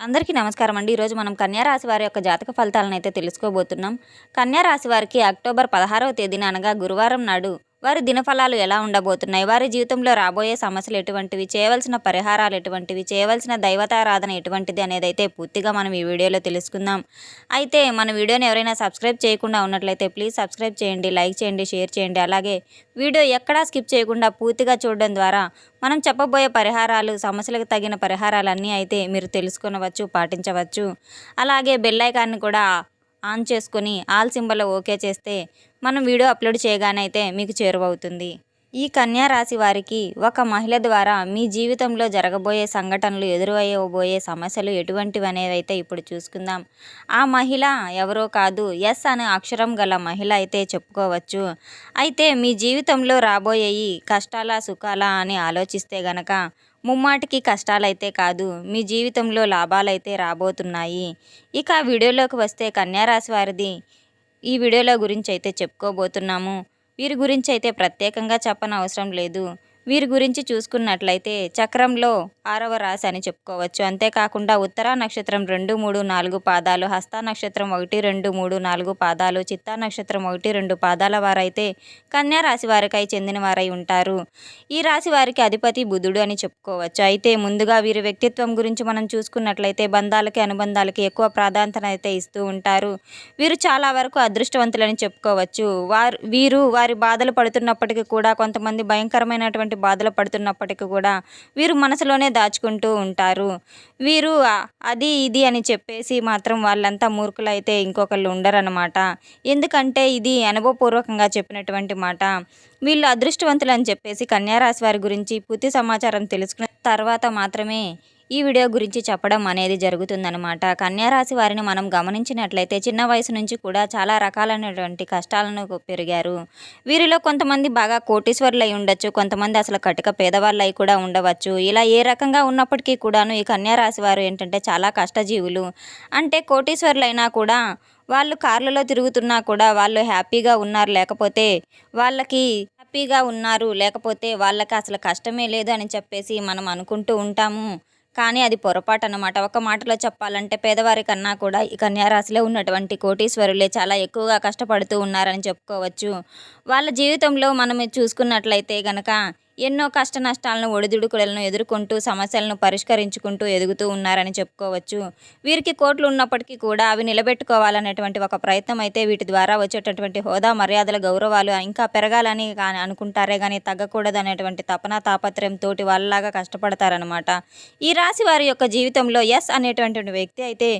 అందరికీ నమస్కారం అండి. ఈరోజు మనం కన్యా రాశి వారి యొక్క జాతక ఫలితాలను అయితే తెలుసుకోబోతున్నాం. కన్యా రాశి వారికి అక్టోబర్ పదహారవ తేదీన అనగా గురువారం నాడు వారి దినఫలాలు ఎలా ఉండబోతున్నాయి? వారి జీవితంలో రాబోయే సమస్యలు ఎటువంటివి? చేయవలసిన పరిహారాలు ఎటువంటివి? చేయవలసిన దైవతారాధన ఎటువంటిది అనేది అయితే పూర్తిగా మనం ఈ వీడియోలో తెలుసుకుందాం. అయితే మన వీడియోని ఎవరైనా సబ్స్క్రైబ్ చేయకుండా ఉన్నట్లయితే ప్లీజ్ సబ్స్క్రైబ్ చేయండి లైక్ చేయండి షేర్ చేయండి. అలాగే వీడియో ఎక్కడా స్కిప్ చేయకుండా పూర్తిగా చూడడం ద్వారా మనం చెప్పబోయే పరిహారాలు సమస్యలకు తగిన పరిహారాలన్నీ అయితే మీరు తెలుసుకొనవచ్చు పాటించవచ్చు. అలాగే బెల్లైకాన్ని కూడా ఆన్ చేసుకొని ఆల్ సింబల్ ఓకే చేస్తే మనం వీడియో అప్లోడ్ చేయగానే అయితే మీకు చేరువవుతుంది. ఈ కన్యా రాశి వారికి ఒక మహిళ ద్వారా మీ జీవితంలో జరగబోయే సంఘటనలు ఎదురయ్యబోయే సమస్యలు ఎటువంటివి అనేవైతే ఇప్పుడు చూసుకుందాం. ఆ మహిళ ఎవరో కాదు ఎస్ అనే అక్షరం గల మహిళ అయితే చెప్పుకోవచ్చు. అయితే మీ జీవితంలో రాబోయే కష్టాల సుఖాల అని ఆలోచిస్తే గనక ముమ్మాటికి కష్టాలైతే కాదు మీ జీవితంలో లాభాలైతే రాబోతున్నాయి. ఇక వీడియోలోకి వస్తే కన్యారాశి వారిది ఈ వీడియోలో గురించి అయితే చెప్పుకోబోతున్నాము. వీరి గురించి అయితే ప్రత్యేకంగా చెప్పనవసరం లేదు. వీరి గురించి చూసుకున్నట్లయితే చక్రంలో ఆరవ రాశి అని చెప్పుకోవచ్చు. అంతేకాకుండా ఉత్తర నక్షత్రం రెండు మూడు నాలుగు పాదాలు హస్త నక్షత్రం ఒకటి రెండు మూడు నాలుగు పాదాలు చిత్తా నక్షత్రం ఒకటి రెండు పాదాల వారైతే కన్యా రాశి వారికై చెందిన వారై ఉంటారు. ఈ రాశి వారికి అధిపతి బుధుడు అని చెప్పుకోవచ్చు. అయితే ముందుగా వీరి వ్యక్తిత్వం గురించి మనం చూసుకున్నట్లయితే బంధాలకి అనుబంధాలకి ఎక్కువ ప్రాధాన్యత అయితే ఇస్తూ ఉంటారు. వీరు చాలా వరకు అదృష్టవంతులని చెప్పుకోవచ్చు. వారు వీరు వారి బాధలు పడుతున్నప్పటికీ కూడా కొంతమంది భయంకరమైనటువంటి బాధలు పడుతున్నప్పటికీ కూడా వీరు మనసులోనే దాచుకుంటూ ఉంటారు. వీరు అది ఇది అని చెప్పేసి మాత్రం వాళ్ళంతా మూర్ఖులైతే ఇంకొకళ్ళు ఉండరనమాట ఎందుకంటే ఇది అనుభవపూర్వకంగా చెప్పినటువంటి మాట. వీళ్ళు అదృష్టవంతులు అని చెప్పేసి కన్యారాశి వారి గురించి పూర్తి సమాచారం తెలుసుకున్న తర్వాత మాత్రమే ఈ వీడియో గురించి చెప్పడం అనేది జరుగుతుందనమాట కన్యారాశి వారిని మనం గమనించినట్లయితే చిన్న వయసు నుంచి కూడా చాలా రకాలైనటువంటి కష్టాలను పెరిగారు. వీరిలో కొంతమంది బాగా కోటీశ్వరులు అయి ఉండొచ్చు కొంతమంది అసలు కటిక పేదవాళ్ళు అయి కూడా ఉండవచ్చు. ఇలా ఏ రకంగా ఉన్నప్పటికీ కూడాను ఈ కన్యారాశి వారు ఏంటంటే చాలా కష్టజీవులు. అంటే కోటీశ్వరులైనా కూడా వాళ్ళు కార్లలో తిరుగుతున్నా కూడా వాళ్ళు హ్యాపీగా ఉన్నారు. లేకపోతే వాళ్ళకి హ్యాపీగా ఉన్నారు. లేకపోతే వాళ్ళకి అసలు కష్టమే లేదు అని చెప్పేసి మనం అనుకుంటూ ఉంటాము. కానీ అది పొరపాటు అనమాట ఒక మాటలో చెప్పాలంటే పేదవారి కన్నా కూడా ఈ కన్యారాశిలో ఉన్నటువంటి కోటీశ్వరులే చాలా ఎక్కువగా కష్టపడుతూ ఉన్నారని చెప్పుకోవచ్చు. వాళ్ళ జీవితంలో మనం చూసుకున్నట్లయితే గనక ఎన్నో కష్ట నష్టాలను ఒడిదుడుకులను ఎదుర్కొంటూ సమస్యలను పరిష్కరించుకుంటూ ఎదుగుతూ ఉన్నారని చెప్పుకోవచ్చు. వీరికి కోట్లు ఉన్నప్పటికీ కూడా అవి నిలబెట్టుకోవాలనేటువంటి ఒక ప్రయత్నం అయితే వీటి ద్వారా వచ్చేటటువంటి హోదా మర్యాదల గౌరవాలు ఇంకా పెరగాలని కానీ అనుకుంటారే కానీ తగ్గకూడదు అనేటువంటి తపన తాపత్రయం తోటి వాళ్ళలాగా కష్టపడతారనమాట ఈ రాశి వారి యొక్క జీవితంలో ఎస్ అనేటువంటి వ్యక్తి అయితే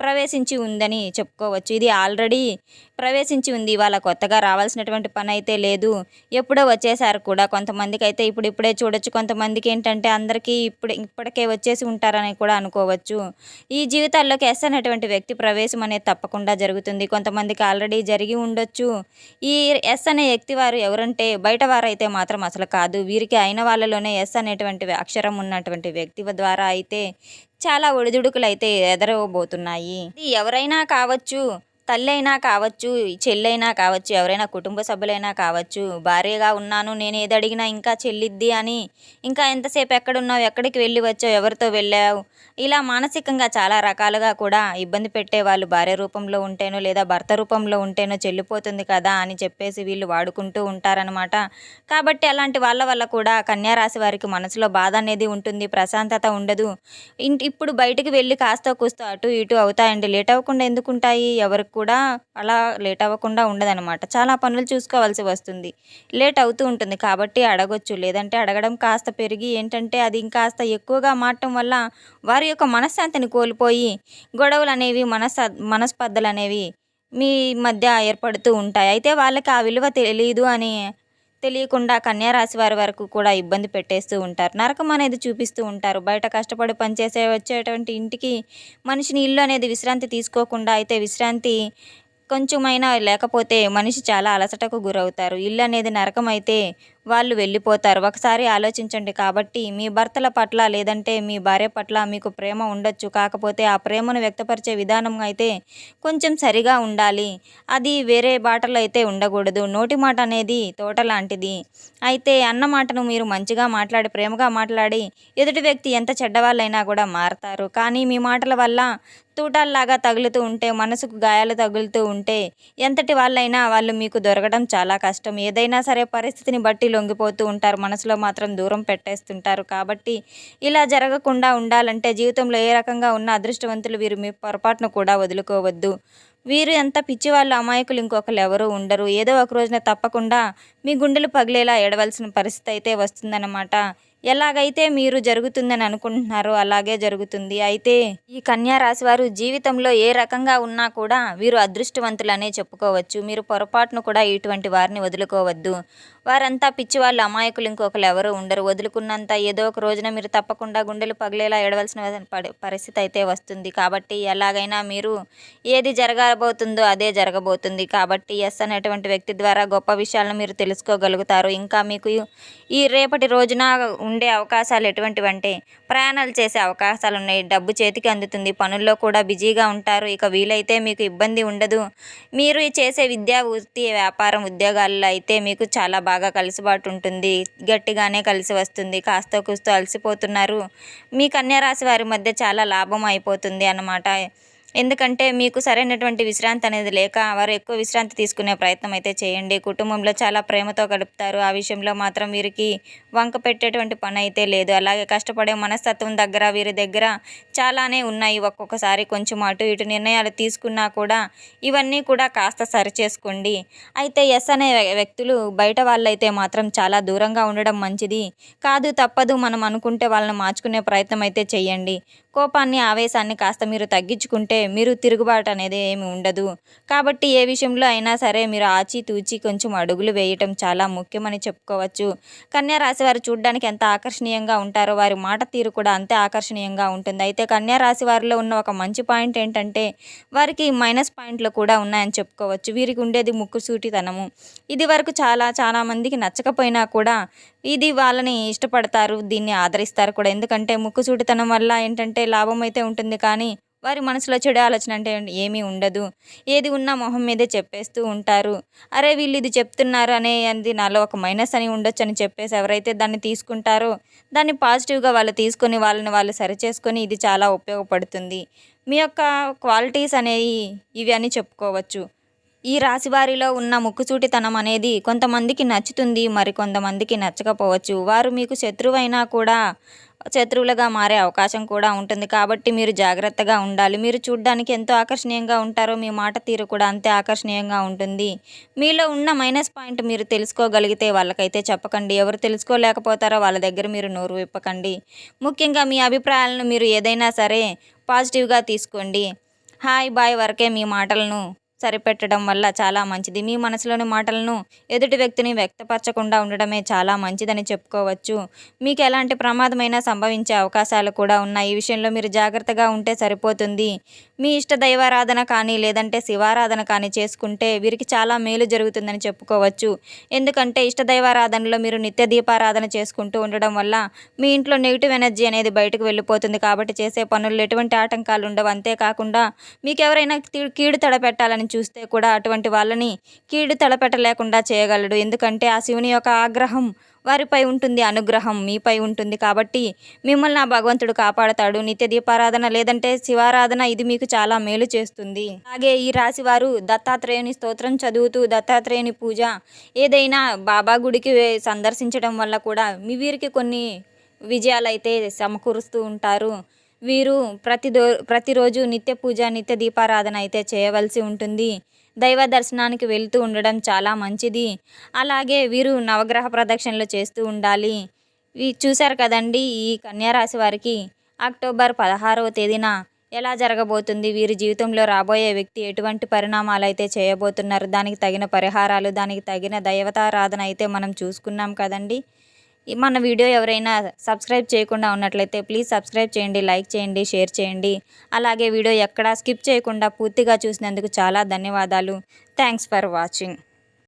ప్రవేశించి ఉందని చెప్పుకోవచ్చు. ఇది ఆల్రెడీ ప్రవేశించి ఉంది. వాళ్ళ కొత్తగా రావాల్సినటువంటి పని అయితే లేదు. ఎప్పుడో వచ్చేసారు కూడా కొంతమందికి అయితే ఇప్పుడు ఇప్పుడే చూడొచ్చు. కొంతమందికి ఏంటంటే అందరికీ ఇప్పుడు ఇప్పటికే వచ్చేసి ఉంటారని కూడా అనుకోవచ్చు. ఈ జీవితాల్లోకి ఎస్ అనేటువంటి వ్యక్తి ప్రవేశం అనేది తప్పకుండా జరుగుతుంది. కొంతమందికి ఆల్రెడీ జరిగి ఉండొచ్చు. ఈ ఎస్ అనే వ్యక్తి వారు ఎవరంటే బయట వారైతే మాత్రం అసలు కాదు. వీరికి అయిన వాళ్ళలోనే ఎస్ అనేటువంటి అక్షరం ఉన్నటువంటి వ్యక్తి ద్వారా అయితే చాలా ఒడిదుడుకులు అయితే ఎదరవబోతున్నాయి ఎవరైనా కావచ్చు తల్లైనా కావచ్చు చెల్లైనా కావచ్చు ఎవరైనా కుటుంబ సభ్యులైనా కావచ్చు భార్యగా ఉన్నాను నేను ఏది అడిగినా ఇంకా చెల్లిద్ది అని ఇంకా ఎంతసేపు ఎక్కడున్నావు ఎక్కడికి వెళ్ళి వచ్చావు ఎవరితో వెళ్ళావు? ఇలా మానసికంగా చాలా రకాలుగా కూడా ఇబ్బంది పెట్టే వాళ్ళు భార్య రూపంలో ఉంటేనో లేదా భర్త రూపంలో ఉంటేనో చెల్లిపోతుంది కదా అని చెప్పేసి వీళ్ళు వాడుకుంటూ ఉంటారనమాట కాబట్టి అలాంటి వాళ్ళ వల్ల కూడా కన్యారాశి వారికి మనసులో బాధ అనేది ఉంటుంది ప్రశాంతత ఉండదు. ఇప్పుడు బయటికి వెళ్ళి కాస్త కూస్తూ అటు ఇటు అవుతాయండి. లేట్ అవ్వకుండా ఎందుకు ఉంటాయి ఎవరికి కూడా అలా లేట్ అవ్వకుండా ఉండదనమాట చాలా పనులు చూసుకోవాల్సి వస్తుంది. లేట్ అవుతూ ఉంటుంది. కాబట్టి అడగొచ్చు. లేదంటే అడగడం కాస్త పెరిగి ఏంటంటే అది ఇంకాస్త ఎక్కువగా మారటం వల్ల వారి యొక్క మనశ్శాంతిని కోల్పోయి గొడవలు అనేవి మనస్ మనస్పర్ధలు అనేవి మీ మధ్య ఏర్పడుతూ ఉంటాయి. అయితే వాళ్ళకి ఆ విలువ తెలియదు అని తెలియకుండా కన్యా రాశి వారి వరకు కూడా ఇబ్బంది పెట్టేస్తూ ఉంటారు. నరకం అనేది చూపిస్తూ ఉంటారు. బయట కష్టపడి పనిచేసే వచ్చేటువంటి ఇంటికి మనిషిని ఇల్లు అనేది విశ్రాంతి తీసుకోకుండా అయితే విశ్రాంతి కొంచెమైనా లేకపోతే మనిషి చాలా అలసటకు గురవుతారు. ఇల్లు అనేది నరకం అయితే వాళ్ళు వెళ్ళిపోతారు. ఒకసారి ఆలోచించండి కాబట్టి మీ భర్తల పట్ల లేదంటే మీ భార్య పట్ల మీకు ప్రేమ ఉండొచ్చు. కాకపోతే ఆ ప్రేమను వ్యక్తపరిచే విధానం అయితే కొంచెం సరిగా ఉండాలి. అది వేరే బాటలో అయితే ఉండకూడదు. నోటి మాట అనేది తోట లాంటిది. అయితే అన్న మాటను మీరు మంచిగా మాట్లాడి ప్రేమగా మాట్లాడి ఎదుటి వ్యక్తి ఎంత చెడ్డవాళ్ళైనా కూడా మారతారు. కానీ మీ మాటల వల్ల తూటాల్లాగా తగులుతూ ఉంటే మనసుకు గాయాలు తగులుతూ ఉంటే ఎంతటి వాళ్ళైనా వాళ్ళు మీకు దొరకడం చాలా కష్టం. ఏదైనా సరే పరిస్థితిని బట్టి లొంగిపోతూ ఉంటారు. మనసులో మాత్రం దూరం పెట్టేస్తుంటారు. కాబట్టి ఇలా జరగకుండా ఉండాలంటే జీవితంలో ఏ రకంగా ఉన్న అదృష్టవంతులు వీరు మీ పొరపాటును కూడా వదులుకోవద్దు. వీరు ఎంత పిచ్చివాళ్ళు అమాయకులు ఇంకొకరు ఎవరు ఉండరు. ఏదో ఒక రోజున తప్పకుండా మీ గుండెలు పగిలేలా ఏడవలసిన పరిస్థితి అయితే వస్తుందన్నమాట. ఎలాగైతే మీరు జరుగుతుందని అనుకుంటున్నారో అలాగే జరుగుతుంది. అయితే ఈ కన్యా రాశి వారు జీవితంలో ఏ రకంగా ఉన్నా కూడా వీరు అదృష్టవంతులనే చెప్పుకోవచ్చు. మీరు పొరపాటును కూడా ఇటువంటి వారిని వదులుకోవద్దు. వారంతా పిచ్చివాళ్ళు అమాయకులు ఇంకొకరు ఎవరు ఉండరు. వదులుకున్నంత ఏదో ఒక రోజున మీరు తప్పకుండా గుండెలు పగిలేలా ఏడవలసిన పడి- పరిస్థితి అయితే వస్తుంది. కాబట్టి ఎలాగైనా మీరు ఏది జరగబోతుందో అదే జరగబోతుంది. కాబట్టి ఎస్ అనేటువంటి వ్యక్తి ద్వారా గొప్ప విషయాలను మీరు తెలుసుకోగలుగుతారు. ఇంకా మీకు ఈ రేపటి రోజున ఉండే అవకాశాలు ఎటువంటివంటే ప్రయాణాలు చేసే అవకాశాలు ఉన్నాయి డబ్బు చేతికి అందుతుంది. పనుల్లో కూడా బిజీగా ఉంటారు. ఇక వీలైతే మీకు ఇబ్బంది ఉండదు. మీరు చేసే విద్యా వృత్తి వ్యాపారం ఉద్యోగాల్లో అయితే మీకు చాలా బాగా కలిసిబాటు ఉంటుంది. గట్టిగానే కలిసి వస్తుంది. కాస్త కూస్తో అలసిపోతున్నారు. మీ కన్యా రాశి వారి మధ్య చాలా లాభం అయిపోతుంది అన్నమాట. ఎందుకంటే మీకు సరైనటువంటి విశ్రాంతి అనేది లేక వారు ఎక్కువ విశ్రాంతి తీసుకునే ప్రయత్నం అయితే చేయండి. కుటుంబంలో చాలా ప్రేమతో గడుపుతారు. ఆ విషయంలో మాత్రం వీరికి వంక పెట్టేటువంటి పని అయితే లేదు. అలాగే కష్టపడే మనస్తత్వం దగ్గర వీరి దగ్గర చాలానే ఉన్నాయి. ఒక్కొక్కసారి కొంచెం అటు ఇటు నిర్ణయాలు తీసుకున్నా కూడా ఇవన్నీ కూడా కాస్త సరిచేసుకోండి. అయితే ఎస్ అనే వ్యక్తులు బయట వాళ్ళైతే మాత్రం చాలా దూరంగా ఉండడం మంచిది. కాదు తప్పదు మనం అనుకుంటే వాళ్ళని మార్చుకునే ప్రయత్నం అయితే చేయండి. కోపాన్ని ఆవేశాన్ని కాస్త మీరు తగ్గించుకుంటే మీరు తిరుగుబాటు అనేది ఏమి ఉండదు. కాబట్టి ఏ విషయంలో అయినా సరే మీరు ఆచితూచి కొంచెం అడుగులు వేయటం చాలా ముఖ్యమని చెప్పుకోవచ్చు. కన్యారాశి వారు చూడడానికి ఎంత ఆకర్షణీయంగా ఉంటారో వారి మాట తీరు కూడా అంతే ఆకర్షణీయంగా ఉంటుంది. అయితే కన్యారాశి వారిలో ఉన్న ఒక మంచి పాయింట్ ఏంటంటే వారికి మైనస్ పాయింట్లు కూడా ఉన్నాయని చెప్పుకోవచ్చు. వీరికి ఉండేది ముక్కుసూటితనము ఇది వరకు చాలా చాలా మందికి నచ్చకపోయినా కూడా ఇది వాళ్ళని ఇష్టపడతారు దీన్ని ఆదరిస్తారు కూడా. ఎందుకంటే ముక్కుసూటితనం వల్ల ఏంటంటే లాభం అయితే ఉంటుంది కానీ వారి మనసులో చెడు ఆలోచన అంటే ఏమీ ఉండదు. ఏది ఉన్నా మొహం మీదే చెప్పేస్తూ ఉంటారు. అరే వీళ్ళు ఇది చెప్తున్నారు అనే అది నాలో ఒక మైనస్ అని ఉండొచ్చు అని చెప్పేసి ఎవరైతే దాన్ని తీసుకుంటారో దాన్ని పాజిటివ్గా వాళ్ళు తీసుకొని వాళ్ళని వాళ్ళు సరిచేసుకొని ఇది చాలా ఉపయోగపడుతుంది. మీ యొక్క క్వాలిటీస్ అనేవి ఇవి అని చెప్పుకోవచ్చు. ఈ రాశి వారిలో ఉన్న ముక్కుచూటితనం అనేది కొంతమందికి నచ్చుతుంది మరి కొంతమందికి నచ్చకపోవచ్చు. వారు మీకు శత్రువైనా కూడా శత్రువులుగా మారే అవకాశం కూడా ఉంటుంది. కాబట్టి మీరు జాగ్రత్తగా ఉండాలి. మీరు చూడ్డానికి ఎంతో ఆకర్షణీయంగా ఉంటారో మీ మాట తీరు కూడా అంతే ఆకర్షణీయంగా ఉంటుంది. మీలో ఉన్న మైనస్ పాయింట్ మీరు తెలుసుకోగలిగితే వాళ్ళకైతే చెప్పకండి. ఎవరు తెలుసుకోలేకపోతారో వాళ్ళ దగ్గర మీరు నోరు విప్పకండి. ముఖ్యంగా మీ అభిప్రాయాలను మీరు ఏదైనా సరే పాజిటివ్గా తీసుకోండి. హాయ్ బాయ్ వరకే మీ మాటలను సరిపెట్టడం వల్ల చాలా మంచిది. మీ మనసులోని మాటలను ఎదుటి వ్యక్తిని వ్యక్తపరచకుండా ఉండడమే చాలా మంచిదని చెప్పుకోవచ్చు. మీకు ఎలాంటి ప్రమాదమైనా సంభవించే అవకాశాలు కూడా ఉన్నాయి. ఈ విషయంలో మీరు జాగ్రత్తగా ఉంటే సరిపోతుంది. మీ ఇష్ట దైవారాధన కానీ లేదంటే శివారాధన కానీ చేసుకుంటే వీరికి చాలా మేలు జరుగుతుందని చెప్పుకోవచ్చు. ఎందుకంటే ఇష్ట దైవారాధనలో మీరు నిత్య దీపారాధన చేసుకుంటూ ఉండడం వల్ల మీ ఇంట్లో నెగిటివ్ ఎనర్జీ అనేది బయటకు వెళ్ళిపోతుంది కాబట్టి చేసే పనుల్లో ఎటువంటి ఆటంకాలు ఉండవు. అంతేకాకుండా మీకు ఎవరైనా కీడు తడపెట్టాలని చూస్తే కూడా అటువంటి వాళ్ళని కీడు తడపెట్టలేకుండా చేయగలడు. ఎందుకంటే ఆ శివుని యొక్క ఆగ్రహం వారిపై ఉంటుంది అనుగ్రహం మీపై ఉంటుంది కాబట్టి మిమ్మల్ని ఆ భగవంతుడు కాపాడతాడు. నిత్య దీపారాధన లేదంటే శివారాధన ఇది మీకు చాలా మేలు చేస్తుంది. అలాగే ఈ రాశి వారు దత్తాత్రేయుని స్తోత్రం చదువుతూ దత్తాత్రేయుని పూజ ఏదైనా బాబా గుడికి సందర్శించడం వల్ల కూడా మీ వీరికి కొన్ని విజయాలు అయితే సమకూరుస్తూ ఉంటారు. వీరు ప్రతిదో ప్రతిరోజు నిత్య పూజ నిత్య దీపారాధన అయితే చేయవలసి ఉంటుంది. దైవ దర్శనానికి వెళ్తూ ఉండడం చాలా మంచిది. అలాగే వీరు నవగ్రహ ప్రదక్షిణలు చేస్తూ ఉండాలి. చూశారు కదండి ఈ కన్యారాశి వారికి. అక్టోబర్ పదహారవ తేదీన ఎలా జరగబోతుంది? వీరి జీవితంలో రాబోయే వ్యక్తి ఎటువంటి పరిణామాలు అయితే చేయబోతున్నారు? దానికి తగిన పరిహారాలు దానికి తగిన దైవతారాధన అయితే మనం చూసుకున్నాం కదండి. మన వీడియో ఎవరైనా సబ్స్క్రైబ్ చేయకుండా ఉన్నట్లయితే ప్లీజ్ సబ్స్క్రైబ్ చేయండి లైక్ చేయండి షేర్ చేయండి. అలాగే వీడియో ఎక్కడా స్కిప్ చేయకుండా పూర్తిగా చూసినందుకు చాలా ధన్యవాదాలు. Thanks for watching